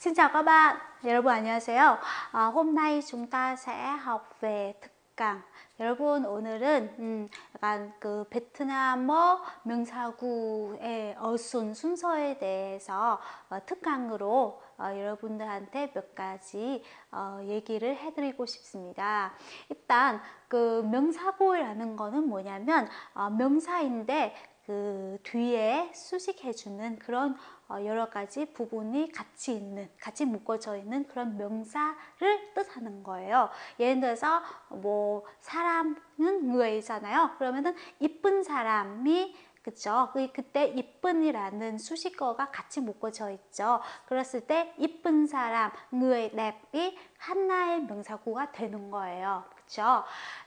Xin chào các bạn, 여러분 안녕하세요. 아, hôm nay chúng ta sẽ học về 특강. 여러분 오늘은 음, 약간 그 베트남어 명사구의 어순 순서에 대해서 어, 특강으로 어, 여러분들한테 몇 가지 어, 얘기를 해드리고 싶습니다. 일단 그 명사구라는 거는 뭐냐면 어, 명사인데 그 뒤에 수식해주는 그런 어, 여러 가지 부분이 같이 있는, 같이 묶어져 있는 그런 명사를 뜻하는 거예요. 예를 들어서 뭐 사람은 의잖아요. 그러면은 이쁜 사람이 그죠? 그, 그때 이쁜이라는 수식어가 같이 묶어져 있죠. 그랬을 때 이쁜 사람, người 랩이 하나의 명사구가 되는 거예요. 그죠?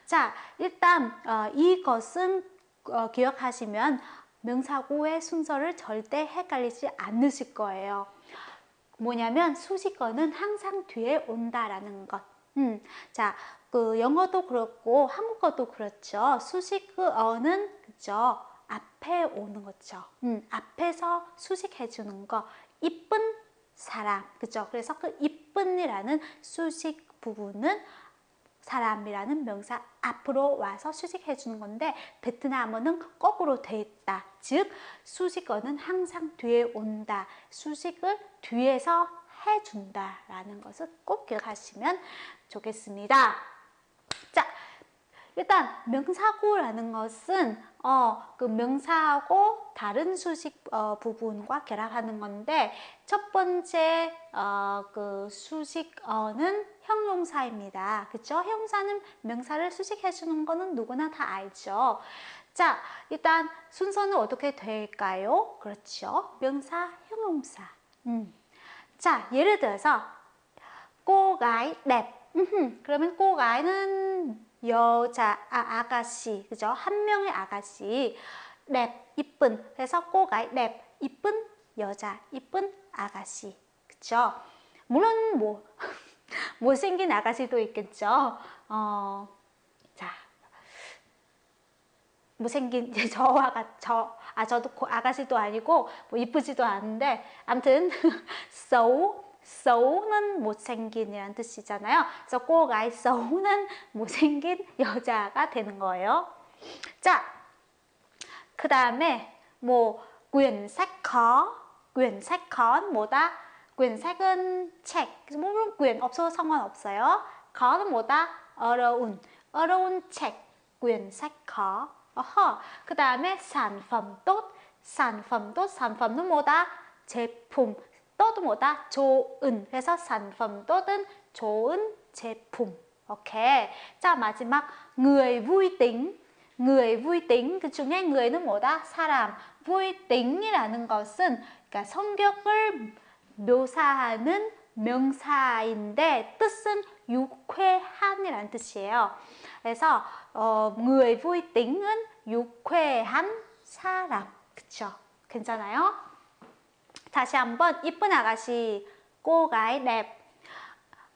자, 일단 어, 이것은 어, 기억하시면 명사구의 순서를 절대 헷갈리지 않으실 거예요. 뭐냐면 수식어는 항상 뒤에 온다라는 것. 음, 자, 그 영어도 그렇고 한국어도 그렇죠. 수식어는 그죠. 앞에 오는 거죠. 음, 앞에서 수식해 주는 거. 이쁜 사람. 그죠? 그래서 그 이쁜이라는 수식 부분은 사람이라는 명사 앞으로 와서 수식해 주는 건데 베트남어는 거꾸로 돼 있다. 즉 수식어는 항상 뒤에 온다. 수식을 뒤에서 해준다라는 것을 꼭 기억하시면 좋겠습니다. 자, 일단 명사구라는 것은 어, 그 명사하고 다른 수식 어, 부분과 결합하는 건데 첫 번째 어, 그 수식어는 형용사입니다. 그렇죠? 형용사는 명사를 수식해 주는 거는 누구나 다 알죠. 자, 일단 순서는 어떻게 될까요? 그렇죠. 명사, 형용사. 음. 자, 예를 들어서 gái đẹp. 그러면 guy는 여자, 아, 아가씨, 그죠? 한 명의 아가씨. 랩, 이쁜. 그래서 gái đẹp, 이쁜 여자, 이쁜 아가씨. 그죠? 물론 뭐 못생긴 아가씨도 있겠죠. 어, 자, 못생긴 저와 같, 저, 아 저도 아가씨도 아니고 뭐 이쁘지도 않은데 아무튼 xấu xấu 는 못생긴이란 뜻이잖아요. 그래서 꼭 아이 xấu 는 못생긴 여자가 되는 거예요. 자, 그 다음에 뭐 sách khó 뭐다? quyển sách 은 책. 물론 quyển 없어도 상관없어요. khó 는 뭐다? 어려운, 어려운 책. khó. 어허. 그 다음에 sản phẩm tốt, sản phẩm tốt, sản phẩm 은 뭐다? 제품. 또도 뭐다? 좋은. 그래서 tốt 은 좋은 제품. 오케이. 자, 마지막 người vui tính. người vui tính 그 중에 người 는 뭐다? 사람. vui tính 이라는 것은 그러니까 성격을 묘사하는 명사인데 뜻은 유쾌한이라는 뜻이에요. 그래서 어, người vui tính 은 유쾌한 사람. 그쵸? 괜찮아요? 다시 한번 이쁜 아가씨 gái đẹp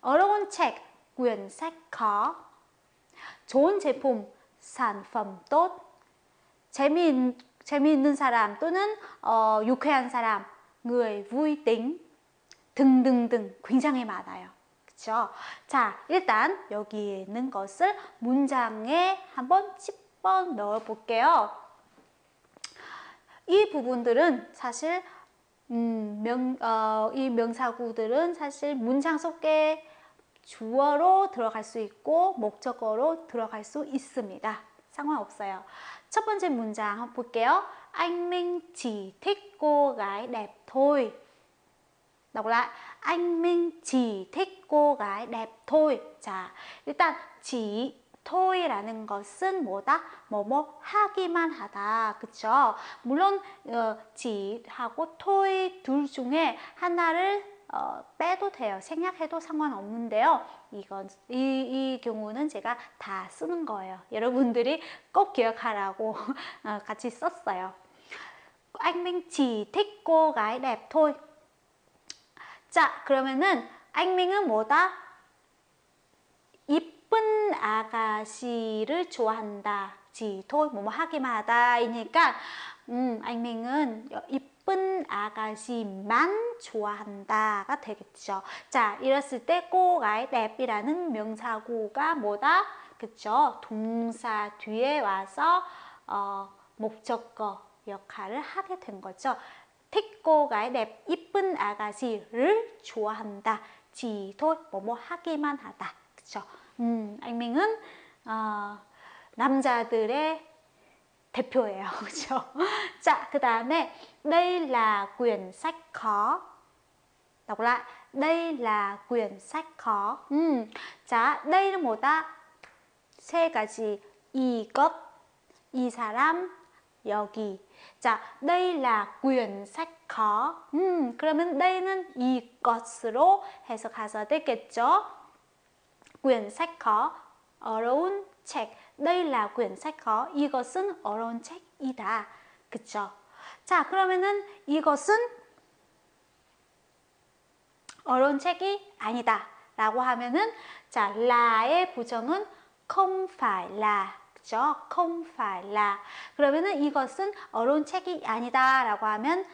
어려운 책 sách khó 좋은 제품 sản phẩm tốt 재미, 재미있는 사람 또는 어, 유쾌한 사람 người vui tính 등등등 굉장히 많아요. 그렇죠? 자, 일단 여기 있는 것을 문장에 한번 찝어 넣어 볼게요. 이 부분들은 사실 음, 명, 어, 이 명사구들은 사실 문장 속에 주어로 들어갈 수 있고 목적어로 들어갈 수 있습니다. 상관없어요. 첫 번째 문장 한번 볼게요. Anh Minh chỉ thích cô gái đẹp thôi. Đọc lại. Anh Minh chỉ thích cô gái đẹp thôi. 자, 일단 chỉ 토이라는 것은 뭐다? 뭐뭐 하기만 하다. 그쵸? 물론 어, 지하고 토이 둘 중에 하나를 어, 빼도 돼요. 생략해도 상관없는데요. 이건 이, 이 경우는 제가 다 쓰는 거예요. 여러분들이 꼭 기억하라고 어, 같이 썼어요. Anh Minh chỉ thích cô gái đẹp thôi. 자, 그러면은 anh Minh 은 뭐다? 이쁜 아가씨를 좋아한다. 지, 토, 뭐뭐 하기만 하다. 이니까 음, anh 이쁜 아가씨만 좋아한다가 되겠죠. 자, 이랬을 때 꼬가이 랩이라는 명사구가 뭐다? 그쵸? 동사 뒤에 와서 어, 목적어 역할을 하게 된 거죠. 택고가의 랩 이쁜 아가씨를 좋아한다. 지도 뭐뭐 하기만 하다. 그쵸? 음, anh 어, 남자들의 대표예요. 그죠? 자, 그 다음에 đây là quyển sách khó. Đọc lại. đây là quyển sách khó. 음, 자, day는 뭐다? 세 가지. 이것, 이 사람, 여기. 자, đây là quyển sách khó. 음, 그러면 day는 이것으로 해석해서 되겠죠? Quyển sách khó, 어려운 책. đây là quyển sách khó. 이것은 어려운 책이다. 그쵸? 자, 그러면은 이것은 어려운 책이 아니다. 라고 하면은 자, 라의 부정은 không phải là. 그러면은 이것은 어려운 책이 아니다. 라고 하면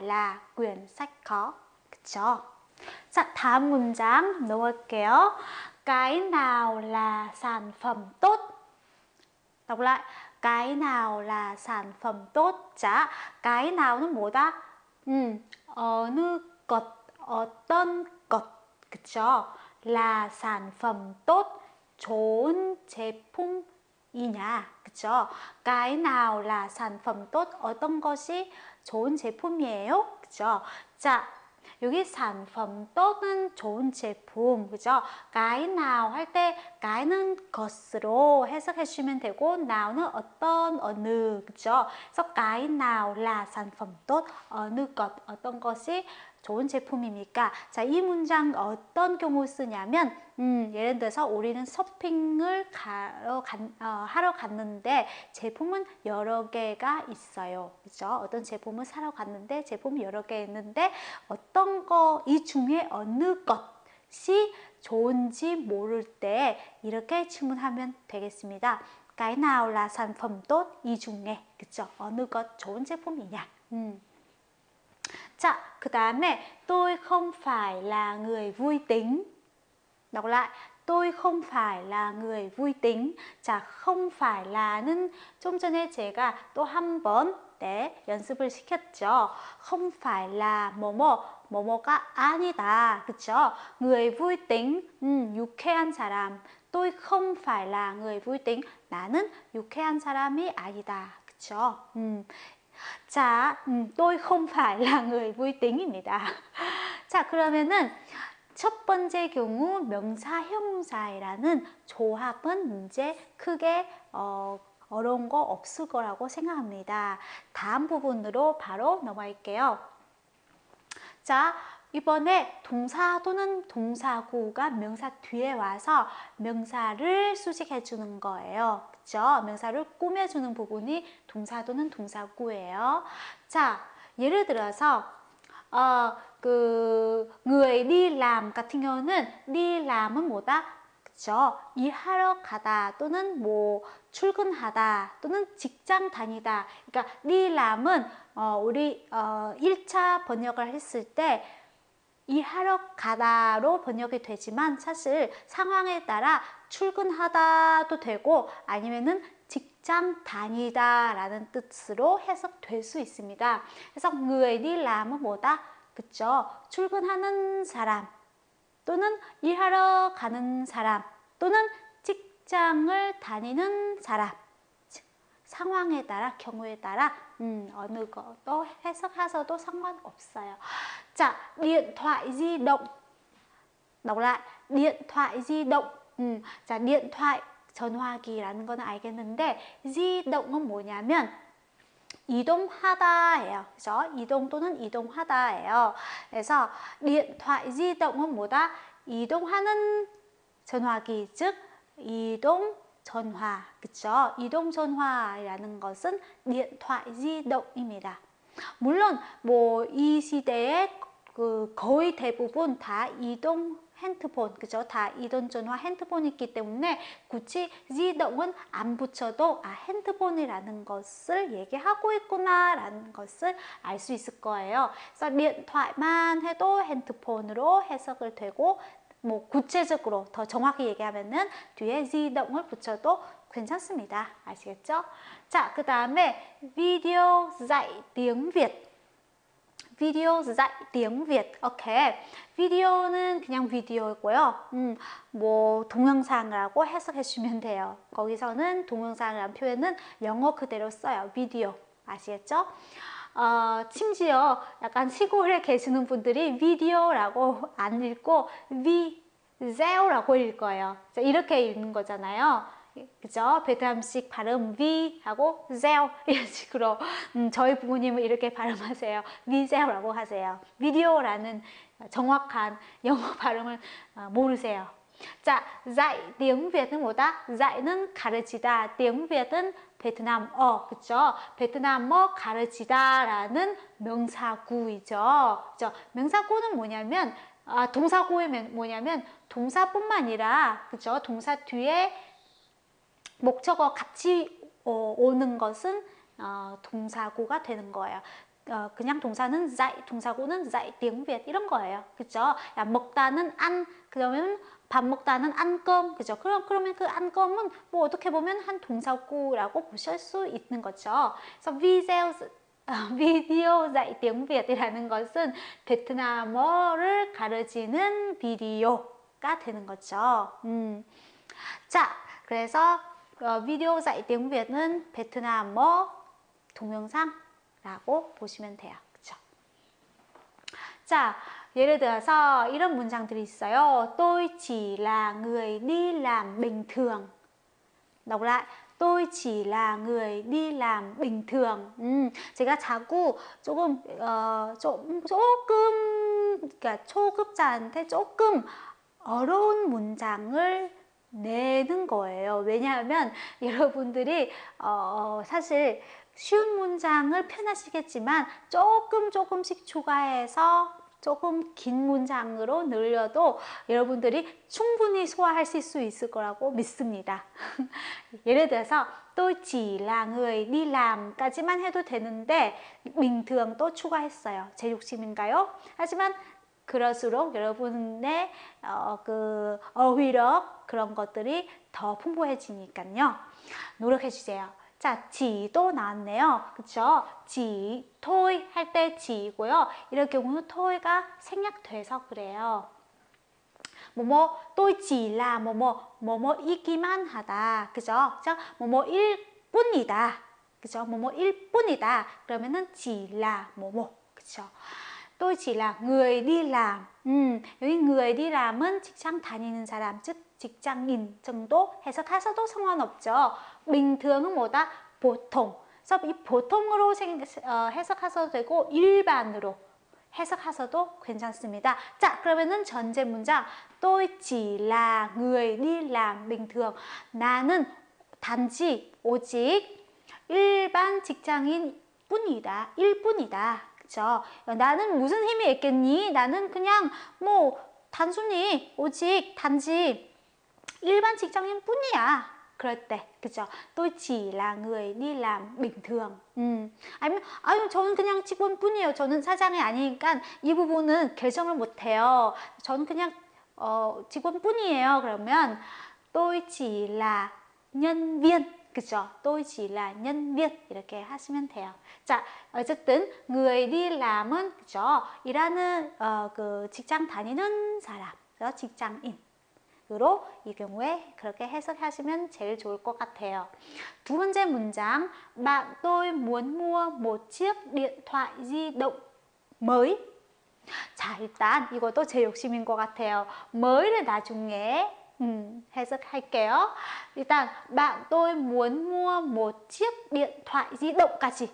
là quyển sách khó. 그쵸? 자, 다음 문장 넘어갈게요. Cái nào là sản phẩm tốt? Đọc lại. Cái nào là sản phẩm tốt? 자, cái 나오는 뭐다? 음, 어느 것, 어떤 것. 그쵸? là sản phẩm tốt, 좋은 제품이냐. 그쵸? cái nào là sản phẩm tốt? 어떤 것이 좋은 제품이에요? 그쵸? 자, 여기 phẩm 또는 좋은 제품, 그죠? cái nào 할 때 guy는 것으로 해석해 주시면 되고 now는 어떤 어느, 그죠? 그래서 nào là sản phẩm tốt, 어느 것, 어떤 것이 좋은 제품입니까? 자, 이 문장 어떤 경우 쓰냐면 음, 예를 들어서 우리는 쇼핑을 가러 간, 어, 하러 갔는데 제품은 여러 개가 있어요. 그죠? 어떤 제품을 사러 갔는데 제품이 여러 개 있는데 어떤 거 이 중에 어느 것이 좋은지 모를 때 이렇게 질문하면 되겠습니다. phẩm tốt 이 중에 그죠? 어느 것 좋은 제품이냐? 음. 자, 그 다음에 tôi không phải là người vui tính. Đọc lại, tôi không phải là người vui tính. 자, không phải la는 좀 전에 제가 또 한 번 네, 연습을 시켰죠. không phải là 뭐뭐, 뭐뭐가 아니다. 그쵸? người vui tính, 음, 유쾌한 사람. tôi không phải là người vui tính. 나는 유쾌한 사람이 아니다. 그쵸? 음, 자, 음, tôi không phải là người vui tính 입니다. 자, 그러면은 첫 번째 경우 명사 형용사이라는 조합은 문제 크게 어, 어려운 거 없을 거라고 생각합니다. 다음 부분으로 바로 넘어갈게요. 자, 이번에 동사 또는 동사구가 명사 뒤에 와서 명사를 수식해 주는 거예요. 그죠? 명사를 꾸며주는 부분이 동사 또는 동사구예요. 자, 예를 들어서 어, 그 người đi làm 같은 경우는 đi làm 은 뭐다? 그죠? 일하러 가다 또는 뭐 출근하다 또는 직장 다니다. 그러니까 đi làm 은 어, 우리 어, 1차 번역을 했을 때 일하러 가다로 번역이 되지만 사실 상황에 따라 출근하다도 되고 아니면은 직장 다니다 라는 뜻으로 해석될 수 있습니다. 그래서 đi làm 뭐다? 그쵸? 출근하는 사람 또는 일하러 가는 사람 또는 직장을 다니는 사람 상황에 따라 경우에 따라 음, 어느 것도 해석하셔도 상관없어요. 자, điện thoại lại, điện thoại di động. 음, 자, điện 전화기라는 건 알겠는데 di động 은 뭐냐면 이동하다예요. 그죠? 이동 또는 이동하다예요. 그래서 điện thoại di động 은 뭐다? 이동하는 전화기, 즉 이동 전화, 그쵸? 이동 전화라는 것은 điện thoại di động 입니다. 물론 뭐 이 시대에 그 거의 대부분 다 이동 핸드폰, 그죠? 다 이동전화 핸드폰이 있기 때문에 굳이 지동은 안 붙여도 아, 핸드폰이라는 것을 얘기하고 있구나라는 것을 알 수 있을 거예요. 그래서 điện thoại 만 해도 핸드폰으로 해석을 되고 뭐 구체적으로 더 정확히 얘기하면은 뒤에 지동을 붙여도 괜찮습니다. 아시겠죠? 자, 그 다음에 video dạy tiếng Việt. Video dạy tiếng Việt. 오케이. 비디오는 그냥 비디오고요. 음, 뭐 동영상이라고 해석해 주시면 돼요. 거기서는 동영상이라는 표현은 영어 그대로 써요. 비디오. 아시겠죠? 어, 심지어 약간 시골에 계시는 분들이 비디오라고 안 읽고 비 제오라고 읽어요. 이렇게 읽는 거잖아요. 그죠? 베트남식 발음 비 하고 제오 이런 식으로 음, 저희 부모님은 이렇게 발음하세요. 비제오라고 하세요. 비디오라는 정확한 영어 발음을 어, 모르세요. 자, dạy tiếng Việt 은 뭐다? dạy 는 가르치다. tiếng 베트남어, 그쵸? 베트남어 가르치다라는 명사구이죠. 그죠? 명사구는 뭐냐면, 아, 동사구의 뭐냐면, 동사뿐만 아니라, 그죠? 동사 뒤에 목적어 같이 어, 오는 것은 어, 동사구가 되는 거예요. 어, 그냥 동사는 dạy, 동사구는 dạy tiếng 이런 거예요. 그죠? 야, 먹다는 안, 그러면 밥 먹다는 cơm, 그죠? 그럼, 그러면 그 cơm은 뭐 어떻게 보면 한 동사구라고 보실 수 있는 거죠. 그래서 video, 비디오 dạy tiếng Việt 이라는 것은 베트남어를 가르치는 비디오가 되는 거죠. 음. 자, 그래서 어, 비디오 dạy tiếng Việt 은 베트남어 동영상라고 보시면 돼요. 그쵸? 자, 예를 들어서 이런 문장들이 있어요. Tôi chỉ là người đi làm bình thường. đọc lại. Tôi chỉ là người đi làm bình thường. 음, 제가 자꾸 조금 어, 좀 조금 그러니까 초급자한테 조금 어려운 문장을 내는 거예요. 왜냐하면 여러분들이 어, 사실 쉬운 문장을 편하시겠지만 조금 조금씩 추가해서 조금 긴 문장으로 늘려도 여러분들이 충분히 소화하실 수 있을 거라고 믿습니다. 예를 들어서 tôi chỉ là người đi làm 까지만 해도 되는데 thường 또 추가했어요. 제 욕심인가요? 하지만 그럴수록 여러분의 어, 그 어휘력 그런 것들이 더 풍부해지니까요. 노력해 주세요. 자, 지도 나왔네요. 그쵸? 지, 토이 할 때 지이고요. 이럴 경우는 토이가 생략돼서 그래요. 뭐뭐 또 지라 뭐뭐 뭐뭐 이기만 하다. 그죠? 자, 뭐뭐 일 뿐이다. 그죠? 뭐뭐 일 뿐이다. 그러면은 지라 뭐뭐. 그죠? Tôi chỉ là người đi làm. 음, 여기 người đi làm 은 직장 다니는 사람, 즉 직장인 정도 해석하셔도 상관없죠. bình thường 은 뭐다? 보통. 그래서 이 보통으로 생, 어, 해석하셔도 되고 일반으로 해석하셔도 괜찮습니다. 자, 그러면은 전제 문장 tôi chỉ là người đi làm bình thường. 나는 단지 오직 일반 직장인 뿐이다. 일뿐이다. 그쵸? 나는 무슨 힘이 있겠니? 나는 그냥 뭐 단순히 오직 단지 일반 직장인 뿐이야. 그럴 때, 그죠? tôi chỉ thường. 음. 아니면, 아유, 저는 그냥 직원뿐이에요. 저는 사장이 아니니까 이 부분은 결정을 못해요. 저는 그냥 어, 직원뿐이에요. 그러면 tôi chỉ. 그죠? tôi chỉ là nhân viên 이렇게 하시면 돼요. 자, 어쨌든 người đi làm 은 그죠? 일하는 어, 그 직장 다니는 사람, 그죠? 직장인. 으로 이 경우에 그렇게 해석하시면 제일 좋을 것 같아요. 두 번째 문장 Bạn tôi muốn mua một chiếc điện thoại di động mới 자 일단 이것도 제 욕심인 것 같아요. mới 나중에 음, 해석할게요. 일단 bạn tôi muốn mua một chiếc điện thoại di động,까지.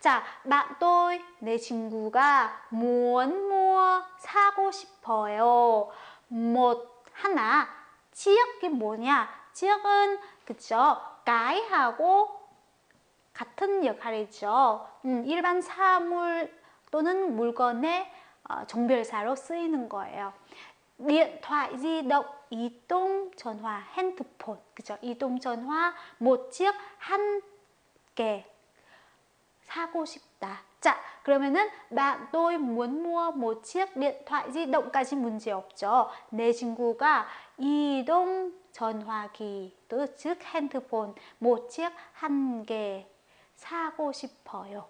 자, bạn tôi 내 친구가 muốn mua 사고 싶어요. một 하나 지역이 뭐냐? 지역은 그쵸? 가이하고 같은 역할이죠. 음, 일반 사물 또는 물건의 어, 정별사로 쓰이는 거예요. Điện thoại di động 이동 전화 핸드폰 그죠? 이동 전화 một chiếc 한개 사고 싶다. 자, 그러면은 bạn tôi muốn mua một chiếc điện thoại di động 까지 문제 없죠. 내 친구가 이동 전화기, 즉 핸드폰 một chiếc 한 개 사고 싶어요.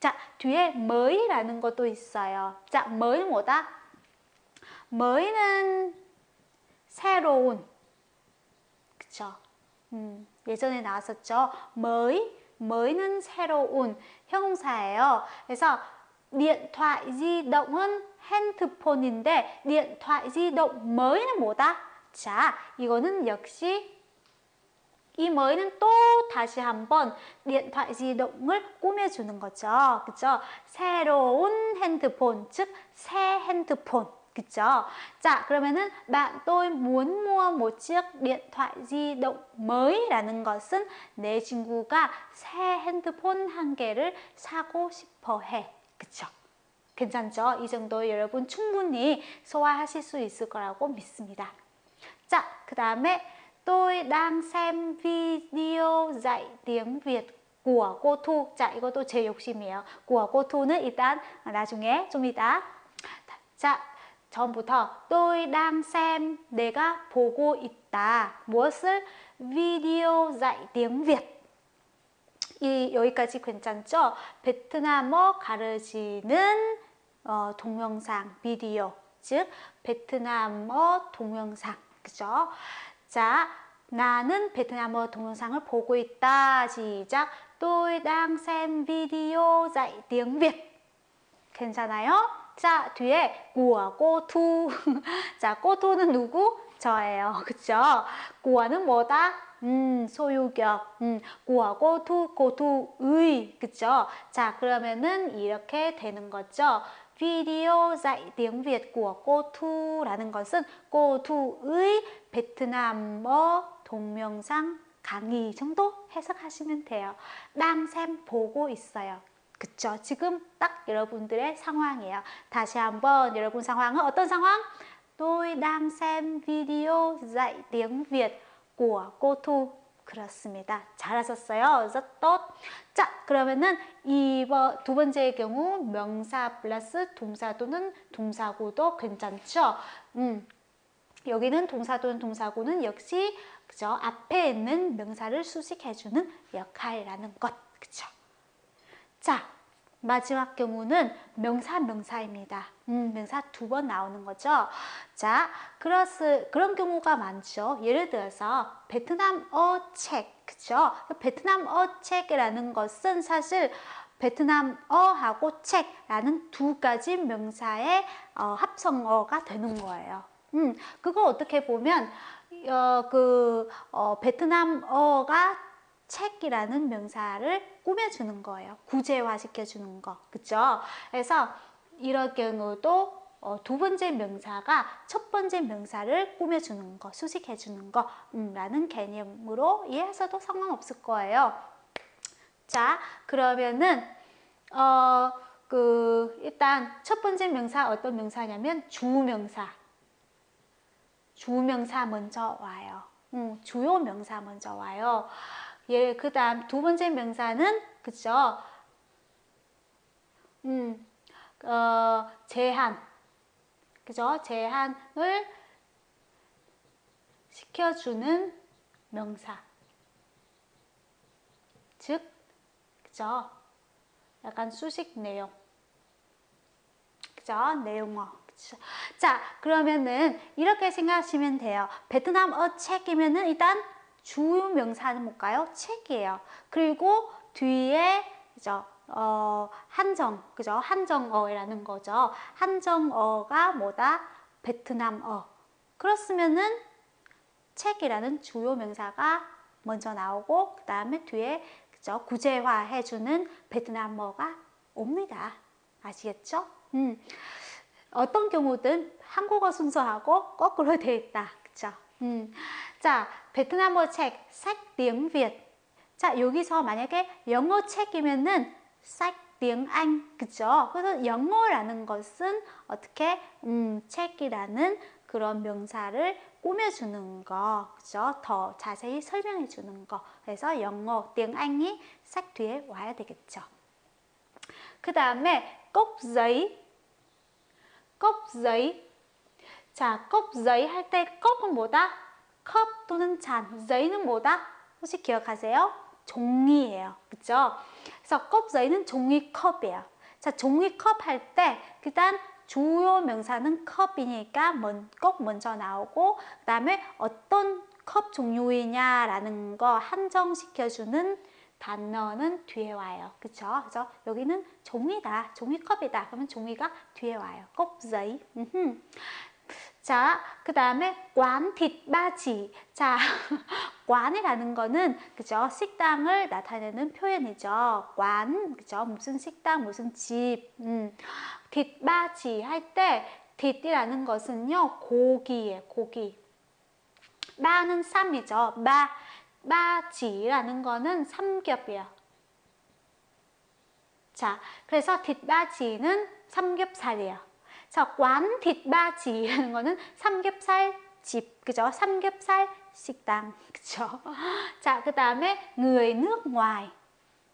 자, 뒤에 뭐이라는 것도 있어요. 자, 뭐는 뭐다? 뭐이는 새로운 그쵸? 음, 예전에 나왔었죠. 뭐이 뭐이는 새로운 형용사예요. 그래서 điện di động 은 핸드폰인데 điện di động mới 는 뭐다? 자, 이거는 역시 이 뭐에는 또 다시 한번 điện thoại di động 을 꾸며주는 거죠. 그죠? 새로운 핸드폰, 즉 새 핸드폰. 그죠? 자, 그러면은 bạn tôi muốn mua một chiếc điện thoại di động mới 라는 것은 내 친구가 새 핸드폰 한 개를 사고 싶어 해. 그쵸? 괜찮죠? 이 정도 여러분 충분히 소화하실 수 있을 거라고 믿습니다. 자, 그 다음에 tôi đang xem video dạy tiếng Việt của cô Thu. 자, 이것도 제 욕심이에요. của cô Thu는 일단 나중에 좀 이따. 자, 전부터 tôi đang xem 내가 보고 있다. 무엇을? 비디오 dạy tiếng Việt. 이 여기까지 괜찮죠? 베트남어 가르치는 어, 동영상 비디오 즉 베트남어 동영상 그죠? 자 나는 베트남어 동영상을 보고 있다 시작 tôi đang xem video dạy tiếng Việt 괜찮아요? 자 뒤에 cô Thu 자 꼬투는 누구? 저예요 그쵸? của 는 뭐다? 음, 소유격. 음, Thu, cô Thu의. 그쵸? 자, 그러면은 이렇게 되는 거죠. 비디오 Việt của cô Thu라는 것은 Thu의 베트남어 동영상 강의 정도 해석하시면 돼요. đang 보고 있어요. 그쵸? 지금 딱 여러분들의 상황이에요. 다시 한번 여러분 상황은 어떤 상황? Tôi đang xem video dạy tiếng Việt của cô Thu. 그렇습니다. 잘하셨어요. rất tốt. 자, 그러면은 이번 두 번째의 경우 명사 플러스 동사 또는 동사구도 괜찮죠? 음. 여기는 동사 또는 동사구는 역시 그죠? 앞에 있는 명사를 수식해 주는 역할이라는 것. 자, 마지막 경우는 명사 명사입니다. 음, 명사 두 번 나오는 거죠. 자, 그러스, 그런 경우가 많죠. 예를 들어서 베트남어 책, 그죠? 베트남어 책이라는 것은 사실 베트남어하고 책라는 두 가지 명사의 어, 합성어가 되는 거예요. 음, 그거 어떻게 보면 어, 그 어, 베트남어가 책이라는 명사를 꾸며주는 거예요. 구제화 시켜주는 거. 그쵸? 그래서 이런 경우도 어, 두 번째 명사가 첫 번째 명사를 꾸며주는 거, 수식해주는 거 음, 라는 개념으로 이해해서도 상관없을 거예요. 자, 그러면은 어, 그 일단 첫 번째 명사 어떤 명사냐면 주명사. 주명사 먼저 와요. 음, 주요 명사 먼저 와요. 예, 그 다음 두 번째 명사는 그죠? 음, 어, 제한, 그죠? 제한을 시켜주는 명사. 즉, 그죠? 약간 수식 내용. 그죠? 내용어. 자, 그러면은 이렇게 생각하시면 돼요. 베트남어 책이면은 일단 주요 명사는 뭘까요? 책이에요. 그리고 뒤에 그죠? 어, 한정, 그죠? 한정어라는 거죠. 한정어가 뭐다? 베트남어. 그렇으면은 책이라는 주요 명사가 먼저 나오고 그 다음에 뒤에 그죠? 구제화 해주는 베트남어가 옵니다. 아시겠죠? 음, 어떤 경우든 한국어 순서하고 거꾸로 되어 있다. 그죠? 음, 자, 베트남어 책, sách. 자, 여기서 만약에 영어 책이면은 sách 그죠? 그래서 영어라는 것은 어떻게 음, 책이라는 그런 명사를 꾸며주는 거, 그죠? 더 자세히 설명해 주는 거. 그래서 영어, tiếng An이 싹 뒤에 와야 되겠죠. 그 다음에 cốc giấy. 자, cốc giấy 할때 cop은 뭐다? 컵 또는 잔, giấy 는 뭐다? 혹시 기억하세요? 종이에요. 그죠? 그래서 cốc giấy 는 종이컵이에요. 자, 종이컵 할 때 일단 주요 명사는 컵이니까 먼, 꼭 먼저 나오고 그 다음에 어떤 컵 종류이냐라는 거 한정시켜주는 단어는 뒤에 와요. 그쵸? 그래서 여기는 종이다. 종이컵이다. 그러면 종이가 뒤에 와요. 꼭 giấy. 자, 그 다음에 관 뒷바지. 자, 관이라는 거는 그죠? 식당을 나타내는 표현이죠. 관, 그죠? 무슨 식당, 무슨 집. 음. 뒷바지 할 때 뒷이라는 것은요 고기에 고기. 바는 쌈이죠. 바, 바지라는 거는 삼겹이에요. 자, 그래서 뒷바지는 삼겹살이에요. 자, 관 뒷바지라는 거는 삼겹살 집, 그죠? 삼겹살 식당, 그죠? 자, 그 다음에 người nước ngoài.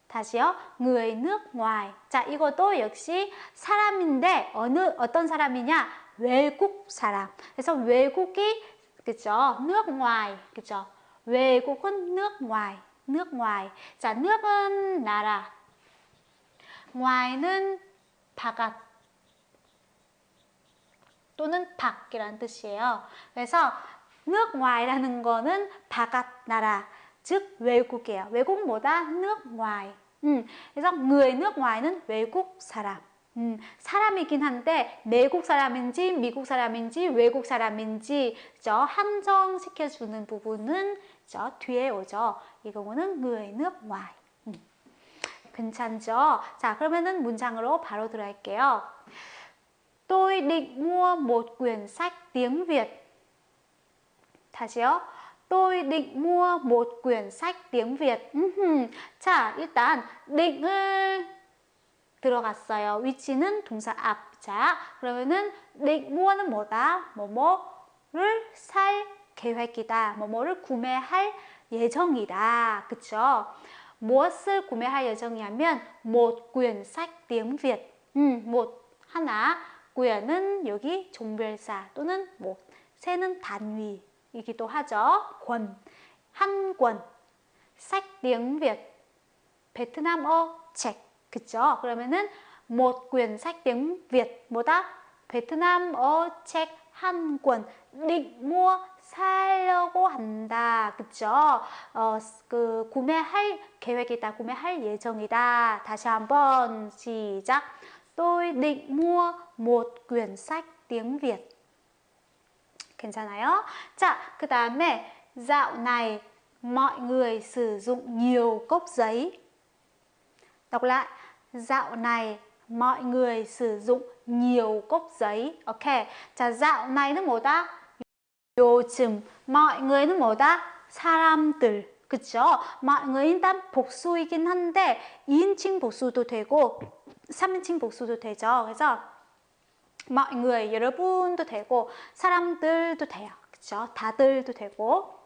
다시요. người nước ngoài. 자, 이것도 역시 사람인데 어느 어떤 사람이냐? 외국 사람. 그래서 외국이 그죠? nước ngoài. 그죠? 외국은 nước ngoài. nước ngoài. 자, nước 은 나라. ngoài 는 바깥. 또는 밖이라는 뜻이에요. 그래서 nước ngoài 라는 거는 바깥 나라. 즉 외국이에요. 외국보다 ngoài. 음, 그래서 người nước ngoài 는 외국 사람. 음, 사람이긴 한데 내국 사람인지 미국 사람인지 외국 사람인지 저 한정시켜 주는 부분은 저 뒤에 오죠. 이 경우는 người. 음, 괜찮죠? 자, 그러면은 문장으로 바로 들어갈게요. Tôi định mua một quyển sách tiếng Việt. 다시요. Tôi định mua một quyển sách tiếng Việt. 자, 일단 định 을 들어갔어요. 위치는 동사 앞. 자, 그러면은 định mua는 뭐다? 뭐뭐를 살 계획이다. 뭐뭐를 구매할 예정이다. 그쵸? 무엇을 구매할 예정이냐면 một quyển sách tiếng Việt. 음, một 하나, 은 여기 종별사 또는 뭐 새는 단위. 이기도 하죠. 권, 한 권, sách 베트남어 책, 그쵸? 그러면은 một Việt 뭐다? 베트남어 책 한 권, mua 살려고 한다. 그쵸? 어, 그 구매할 계획이다. 구매할 예정이다. 다시 한번 시작. Tôi định mua một quyển sách tiếng Việt. 괜찮아요? 자, 그 다음에 dạo này mọi người sử dụng nhiều cốc giấy. Đọc lại. Dạo này mọi người sử dụng nhiều cốc giấy. Ok. 자, dạo nay는 뭐다? 요즘. mọi người 는 뭐다? 사람들. 그쵸? mọi người 일단 복수이긴 한데 2인칭 복수도 되고 3인칭 복수도 되죠. 그래서 mọi người 여러분도 되고 사람들도 돼요. 그쵸? 다들도 되고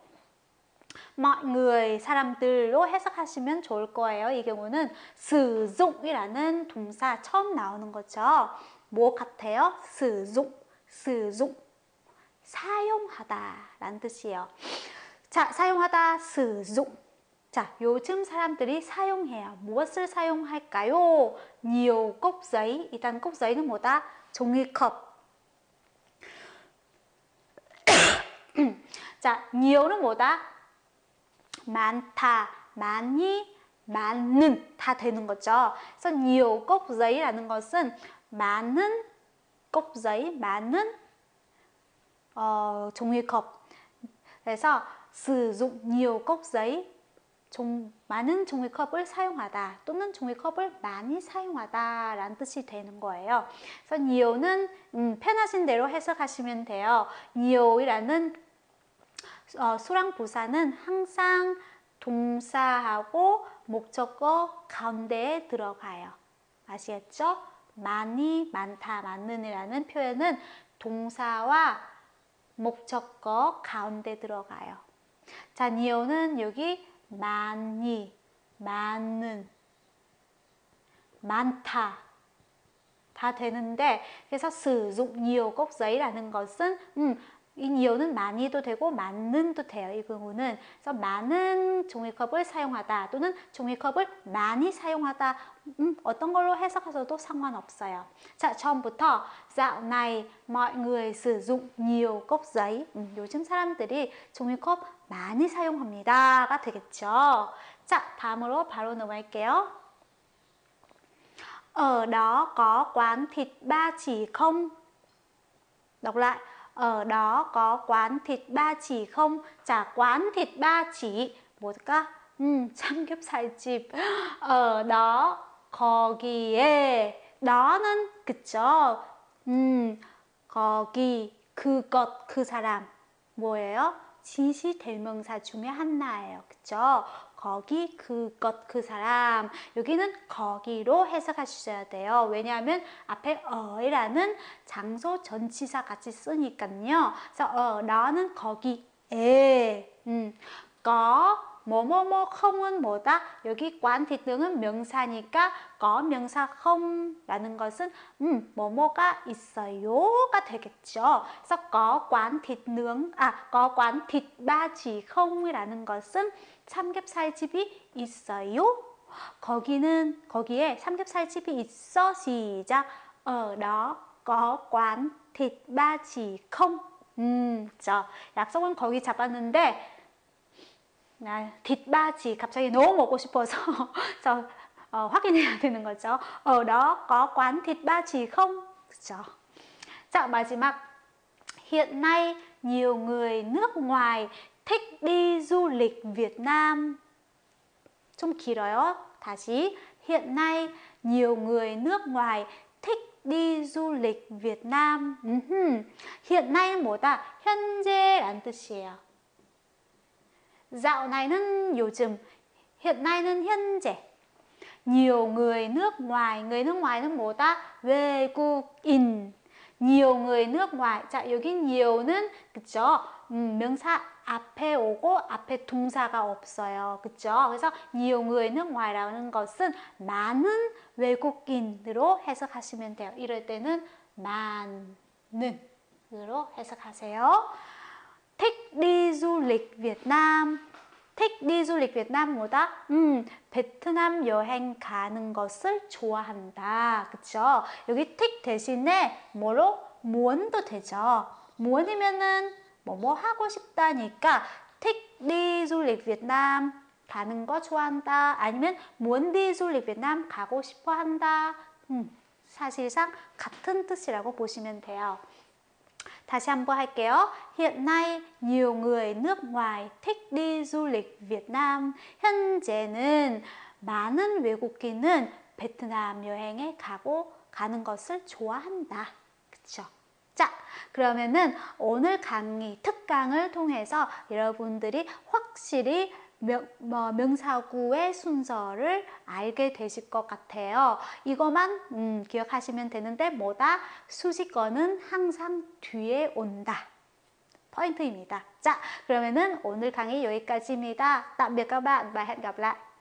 mọi người 사람들로 해석하시면 좋을 거예요. 이 경우는 sử dụng 이라는 동사 처음 나오는 거죠. 뭐 같아요? sử dụng, 사용하다 라는 뜻이에요. 자, 사용하다 sử 자, 요즘 사람들이 사용해요. 무엇을 사용할까요? nhiều. 일단 cốc 뭐다? 종이컵. 자, nhiều 는 뭐다? 많다, 많이, 많은 다 되는 거죠. 그래서 nhiều cốc giấy 라는 것은 많은 cốc 많은 어, 종이컵. 그래서 sử dụng 종, 많은 종이컵을 사용하다 또는 종이컵을 많이 사용하다 라는 뜻이 되는 거예요. 그래서 니오는 음, 편하신 대로 해석하시면 돼요. 니오이라는 어, 수랑 부사는 항상 동사하고 목적어 가운데에 들어가요. 아시겠죠? 많이, 많다, 많는이라는 표현은 동사와 목적어 가운데 들어가요. 자, 니오는 여기 많이, 많은, 많다. 다 되는데 그래서 sử dụng nhiều cốc giấy,라는 것은 음, 이 니오는 많이도 되고 많은도 돼요. 이 경우는 그래서 많은 종이컵을 사용하다 또는 종이컵을 많이 사용하다 음, 어떤 걸로 해석하셔도 상관없어요. 자, 처음부터 dạo này mọi người sử dụng nhiều cốc giấy. 음, 요즘 사람들이 종이컵 많이 사용합니다가 되겠죠. 자, 다음으로 바로 넘어갈게요. Ở đó có quán thịt ba chỉ không? Đọc lại. Ở đó có quán thịt ba chỉ không? 자, quán thịt ba chỉ 뭘까? 음, 삼겹살집. ở đó 거기에 너는 그쵸? 음, 거기 그것 그 사람 뭐예요? 진시 대명사 중에 하나예요. 그쵸? 거기 그것 그 사람 여기는 거기로 해석하셔야 돼요. 왜냐하면 앞에 어이라는 장소 전치사 같이 쓰니까요. 그래서 어 나는 거기에 음, có 뭐뭐뭐 không 은 뭐다? 여기 관티 등은 명사니까 có 명사 không 라는 것은 음, 뭐뭐가 있어요가 되겠죠. 그래서 có quán thịt nướng à có quán thịt ba chỉ không 이라는 것은 삼겹살 집이 있어요. 거기는 거기에 삼겹살 집이 있어 시작. quán thịt ba chỉ không. 음, 저 약속은 거기 잡았는데 나 뒷바지 갑자기 너무 먹고 싶어서 저 어, 확인해야 되는 거죠. ở đó có quán thịt ba chỉ không? 그죠? 자, 마지막. Hiện nay nhiều người nước ngoài thích đi du lịch Việt Nam. 좀 길어요. 다시. Hiện nay nhiều người nước ngoài thích đi du lịch Việt Nam. Hiện nay 뭐다? 현재란 뜻이에요. Dạo nay는 요즘, hiện nay는 현재. Nhiều người nước ngoài, người nước ngoài 뭐다? 외국인. nhiều người nước ngoài. 자, 여기 nhiều 는 그쵸? 음, 명사 앞에 오고 앞에 동사가 없어요. 그쵸? 그래서 nhiều người nước ngoài 라는 것은 많은 외국인으로 해석하시면 돼요. 이럴 때는 많은 으로 해석하세요. Thích đi du lịch Việt Nam thích đi du lịch Việt Nam 뭐다? 음, 베트남 여행 가는 것을 좋아한다. 그쵸? 여기 thích 대신에 뭐로? 무언도 되죠. 무언이면은 뭐뭐 하고 싶다니까 thích đi du lịch Việt Nam 가는 거 좋아한다. 아니면 muốn đi du lịch Việt Nam 가고 싶어 한다. 음, 사실상 같은 뜻이라고 보시면 돼요. 다시 한번 할게요. Hiện nay nhiều người nước ngoài thích đi du lịch Việt Nam. 현재는 많은 외국인은 베트남 여행에 가고 가는 것을 좋아한다. 그쵸? 자, 그러면은 오늘 강의 특강을 통해서 여러분들이 확실히 명, 뭐, 명사구의 순서를 알게 되실 것 같아요. 이것만 음, 기억하시면 되는데 뭐다? 수식어는 항상 뒤에 온다. 포인트입니다. 자, 그러면은 오늘 강의 여기까지입니다. tạm biệt các.